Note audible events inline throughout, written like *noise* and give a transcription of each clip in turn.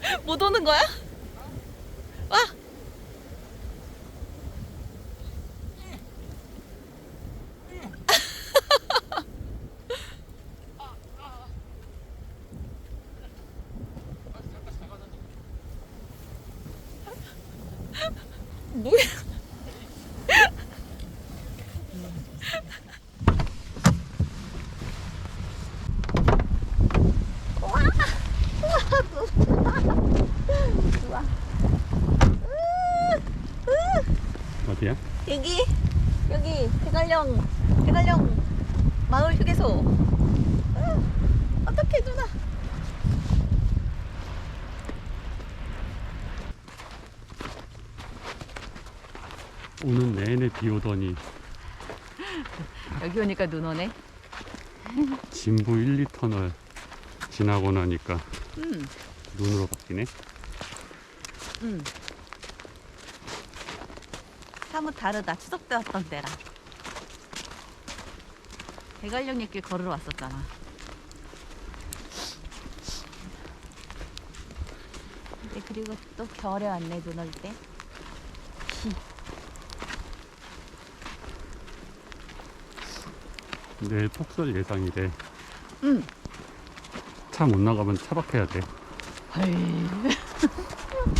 *laughs* 못 오는 거야? 와! *laughs* 뭐야? 어디야? 여기 대관령 대관령 마을 휴게소. 어, 어떡해 누나. 오는 내내 비 오더니 여기 오니까 눈 오네. 진부 1, 2터널 지나고 나니까 음, 눈으로 바뀌네. 음. 사뭇 다르다. 추석 때 왔던 때랑 대관령 옛길 걸으러 왔었잖아 근데 그리고 또 겨울에 왔네 눈 올 때 내일 폭설 예상이래. 응. 차 못 나가면 차박해야 돼. 헐. *laughs*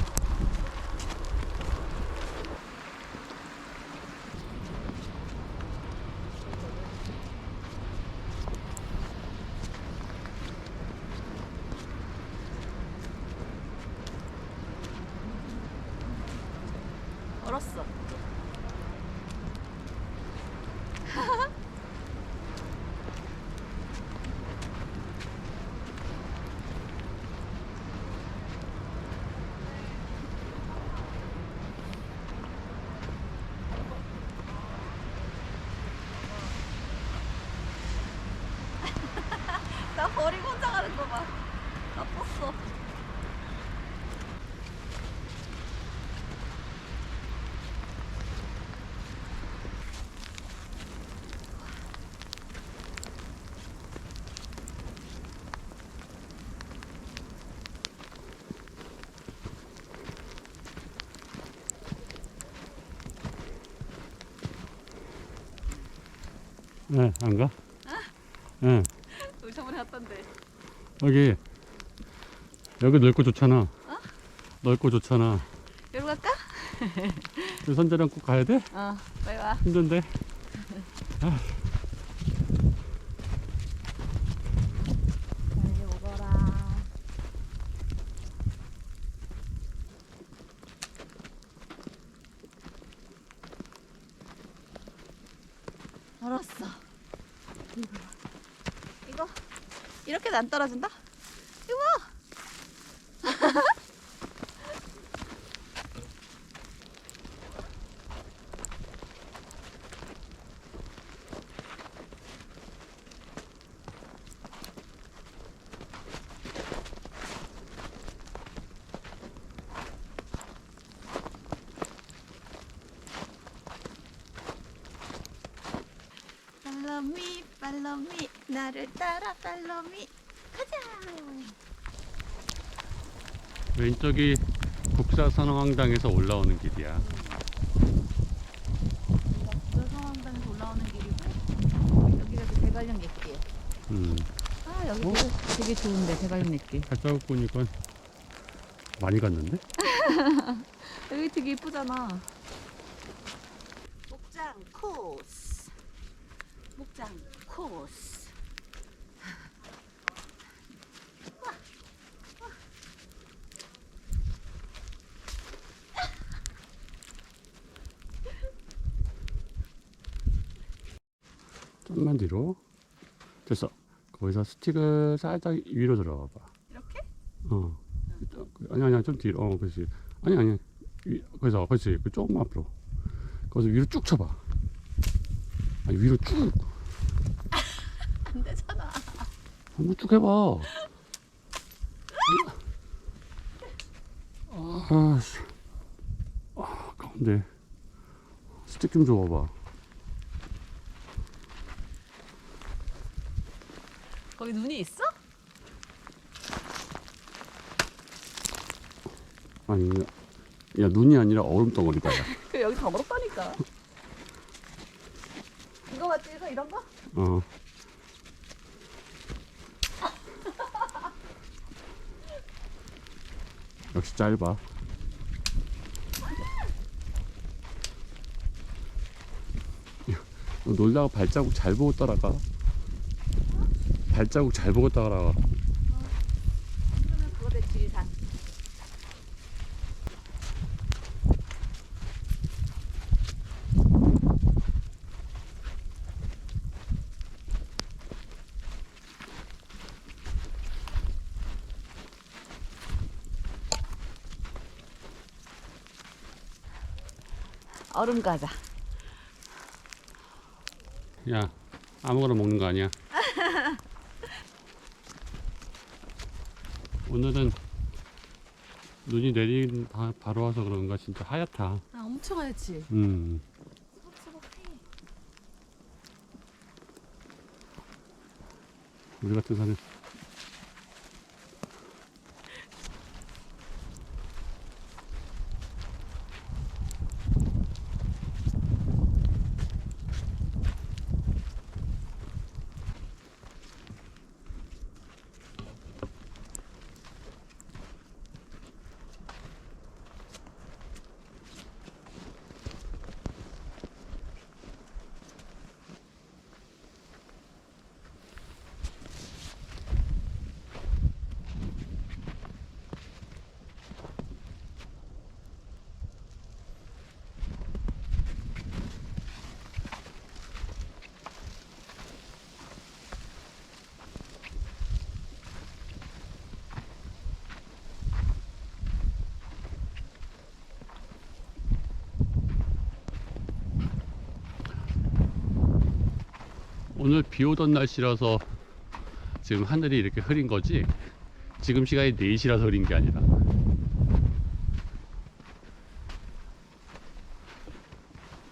네, 안 가? 네, 우리 저번에 왔던데. 여기 여기 넓고 좋잖아. 넓고 좋잖아. 여기로 갈까? 그 선재랑 꼭 가야 돼? 어, 빨리 와. 힘든데. 빨 *laughs* 리 먹어라. 알았어. 이거 이렇게도 안 떨어진다? 이거 *laughs* 팔로미 팔로미 나를 따라 팔로미 가자. 왼쪽이 국사선왕당에서 올라오는 길이야. 성황당에서 올라오는 길이고 여기가 그 대관령 옛길. 음, 아 여기 어? 되게, 되게 좋은데 대관령 옛길. 발자국 보니까 많이 갔는데? *laughs* 여기 되게 이쁘잖아. 목장 코스. 목장 코스. 좀만 뒤로. 됐어. 거기서 스틱을 살짝 위로 들어봐봐. 이렇게? 어. 아니 아니야 좀 뒤로. 어, 그렇지. 아니 아니. 위, 거기서 그렇지. 그 조금 앞으로. 거기서 위로 쭉 쳐봐. 아니 위로 쭉. *laughs* 안 되잖아. 한번 쭉 해봐. 아, 씨. 아, 가운데. 스틱 좀 줘봐 봐. 거기 눈이 있어? 아니 야 눈이 아니라 얼음 덩어리다 야. *laughs* 그 여기 더 어렵다니까. 이거 맞지? 이거 이런 거? 어. *laughs* 역시 짧아. 너 놀다가 발자국 잘 보고 따라가. 발자국 잘 보고 산. 얼음 과자. 야, 아무거나 먹는 거 아니야. 오늘은 눈이 내린 바, 바로 와서 그런가 진짜 하얗다. 아 엄청 하얗지. 음. 우리 같은 사람 오늘 비 오던 날씨라서 지금 하늘이 이렇게 흐린 거지 지금 시간이 4시라서 흐린 게 아니라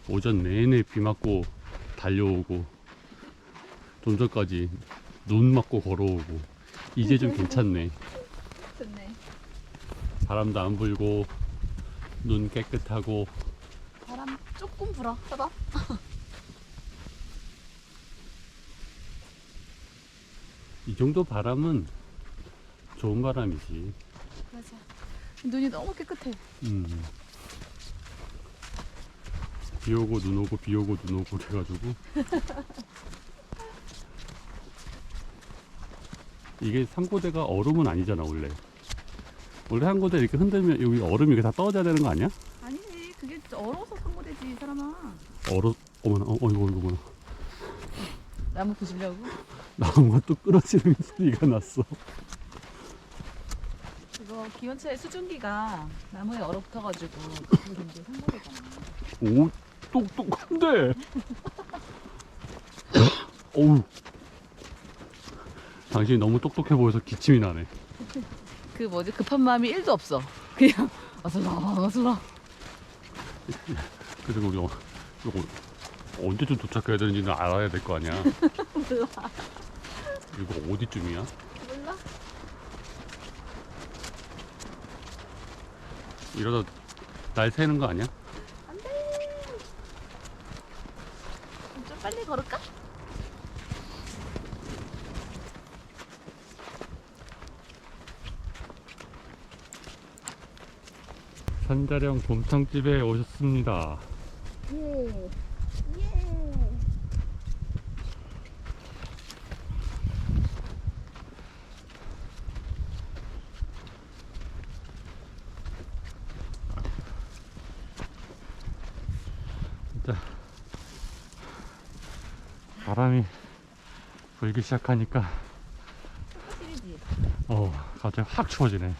오전 내내 비 맞고 달려오고 좀 전까지 눈 맞고 걸어오고 이제 좀 괜찮네 좋네. 바람도 안 불고 눈 깨끗하고 바람 조금 불어. 해봐. *laughs* 정도 바람은 좋은 바람이지 맞아. 눈이 너무 깨끗해. 음. 비 오고 눈 오고 비 오고 눈 오고 그래가지고 *laughs* 이게 상고대가 얼음은 아니잖아 원래 원래 상고대 이렇게 흔들면 여기 얼음이 이렇게 다 떨어져야 되는 거 아니야? 아니지. 그게 얼어서 상고되지 이 사람아. 얼어 어머나 어, 어이구 어이구 어머나 나무 부수려고? 나무가 또 끊어지는 소리가 났어 이거 기온차의 수증기가 나무에 얼어붙어가지고 그게 이제 상고되잖아. 오 똑똑한데 *laughs* 어우 당신이 너무 똑똑해 보여서 기침이 나네 그 뭐지 급한 마음이 1도 없어. 그냥 어슬렁 어슬렁. 그래서 우리 어, 이거 언제쯤 도착해야 되는지는 알아야 될 거 아니야. *laughs* 몰라. 이거 어디쯤이야? 몰라? 이러다 날 새는 거 아니야? 좀 빨리 걸을까? 산자령 봄탕집에 오셨습니다. 예. 예. 진짜 바람이 불기 시작하니까. 어 갑자기 확 추워지네.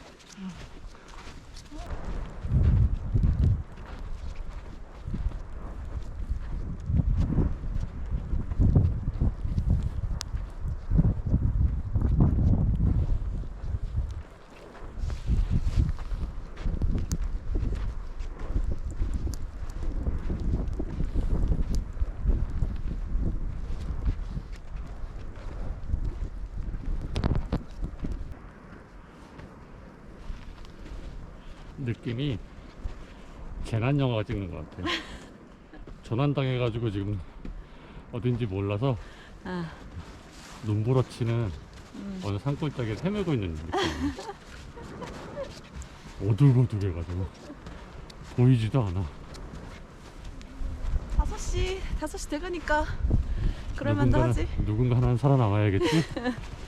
느낌이 재난 영화가 찍는 것 같아요. *laughs* 전환 당해가지고 지금 어딘지 몰라서 아, 눈부러치는 음. 어느 산골짜기에 헤매고 있는 느낌. 어둑어둑해가지고 보이지도 않아. 5시, 5시 돼가니까 그럴만도 누군가는- 하지. 누군가 하나는 살아남아야겠지. *laughs*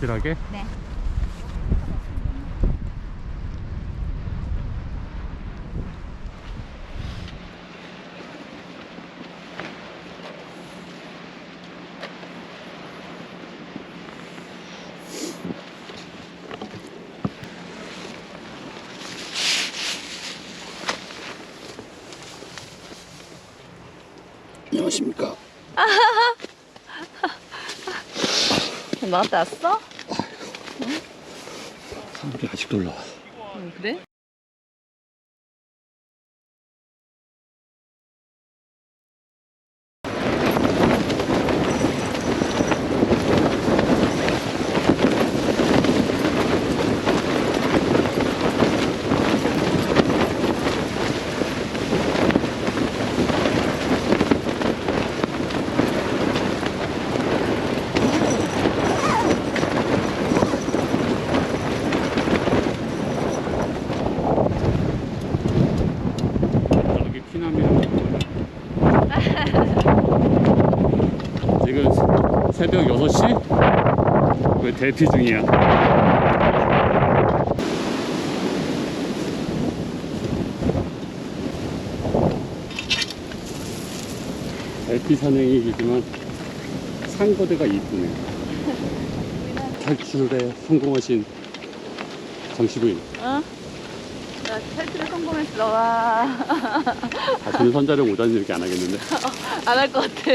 확실하게 네. 안녕하십니까. *laughs* 나한테 왔어? 사람들이 아직도 올라와. 응, 그래? 저렇게 피나면 *laughs* 지금 새벽 6시? 왜 대피 중이야? 대피 산행이지만 상거대가 이쁘네. *laughs* 탈출에 성공하신 장시부인. 어? 나 탈출에 성공했어, 와. 다시는 선자령 5단은 이렇게 안 하겠는데. *laughs* 안 할 것 같아.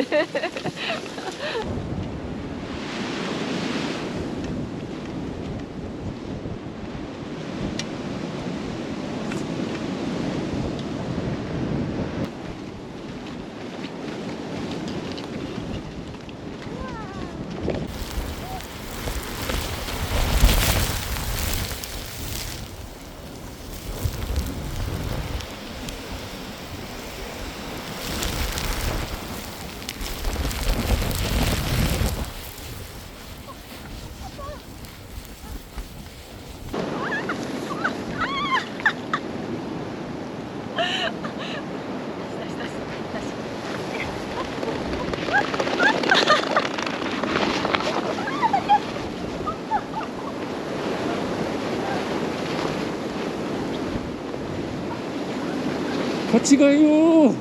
같이 가요.